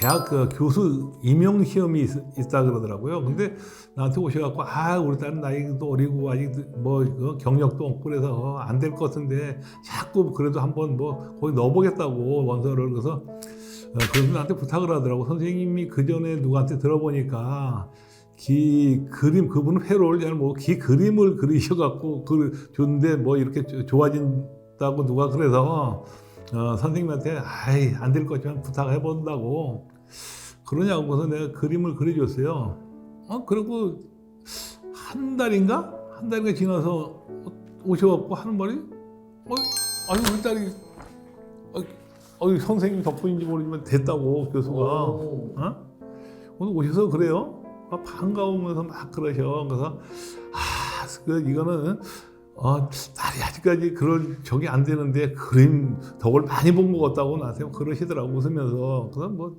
대학 그 교수 임용 시험이 있, 다 그러더라고요. 근데 나한테 오셔갖고 아 우리 딸은 나이도 어리고 아직 뭐 그 경력도 없고 그래서 안 될 것 같은데 자꾸 그래도 한번 뭐 거기 넣어보겠다고 원서를 그래서 어, 그래서 나한테 부탁을 하더라고. 선생님이 그 전에 누구한테 들어보니까 기 그림 그분은 회로를 잘뭐 기 그림을 그리셔갖고 그 줬는데 뭐 이렇게 조- 좋아진다고 누가 그래서 어, 선생님한테 아이 안될 거지만 부탁해 본다고 그러냐고 그래서 내가 그림을 그려줬어요. 어 그리고 한 달인가 한 달인가 지나서 오셔갖고 하는 말이 어 아니 우리 딸이 어, 어 선생님 덕분인지 모르지만 됐다고 교수가 오. 어? 오늘 오셔서 그래요? 막 반가우면서 막 그러셔. 그래서 아, 그 이거는 어, 딸이 아직까지 그런 적이 안 되는데 그림 덕을 많이 본 것 같다고 나한테 그러시더라고 웃으면서. 그래서 뭐